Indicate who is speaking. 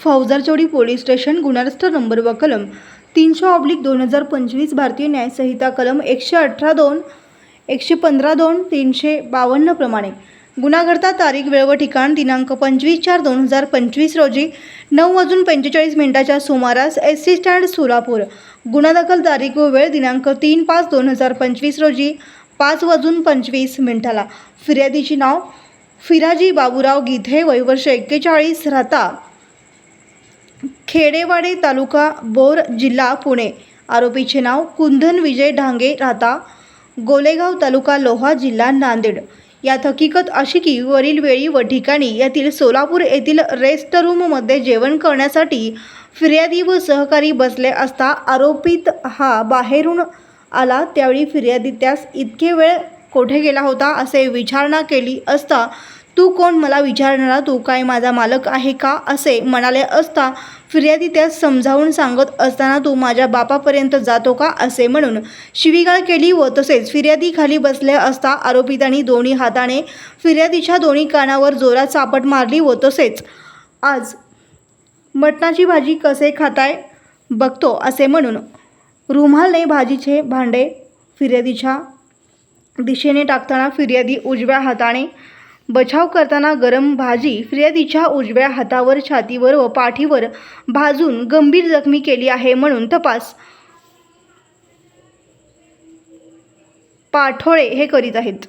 Speaker 1: फौजारचोडी police station गुणारस्थ number व कलम तीनशे ऑब्लिक दोन हजार पंचवीस भारतीय न्यायसंहिता कलम एकशे अठरा दोन एकशे पंधरा दोन तीनशे बावन्न प्रमाणे. गुन्हाघडता तारीख वेळ व ठिकाण दिनांक पंचवीस चार दोन हजार पंचवीस रोजी नऊ वाजून पंचेचाळीस मिनिटाच्या सुमारास एस सी स्टँड सोलापूर. गुन्हा दाखल तारीख व वेळ दिनांक तीन पाच दोन हजार पंचवीस रोजी पाच वाजून पंचवीस मिनिटाला. फिर्यादीची नाव? फिराजी बाबूराव गीधे वयवर्ष एक्केचाळीस राहता खेडेवाडे तालुका बोर जिल्हा पुणे. आरोपीचे नाव? कुंदन विजय ढांगे राहता गोलेगाव तालुका लोहा जिल्हा नांदेड. यात हकीकत अशी की वरील वेळी व ठिकाणी यातील सोलापूर येथील रेस्ट रूममध्ये जेवण करण्यासाठी फिर्यादी व सहकारी बसले असता आरोपित हा बाहेरून आला त्यावेळी फिर्यादी त्यास इतके वेळ कोठे गेला होता असे विचारणा केली असता तू कोण? मला विचारणारा तू काय माझा मालक आहे का? असे म्हणाले असता फिर्यादी त्यास समजावून सांगत असताना तू माझ्या बापापर्यंत जातो का? असे म्हणून शिवीगाळ केली व तसेच फिर्यादी खाली बसले असता आरोपितांनी दोन्ही हाताने फिर्यादीच्या दोन्ही कानावर जोरात चापट मारली व तसेच आज मटणाची भाजी कसे खाताय? बघतो असे म्हणून रुमालने भाजीचे भांडे फिर्यादीच्या दिशेने टाकताना फिर्यादी उजव्या हाताने बचाव करताना गरम भाजी फिर्यादीच्या उजव्या हातावर छातीवर व पाठीवर भाजून गंभीर जखमी केली आहे म्हणून तपास. पाठोळे हे करीत आहेत.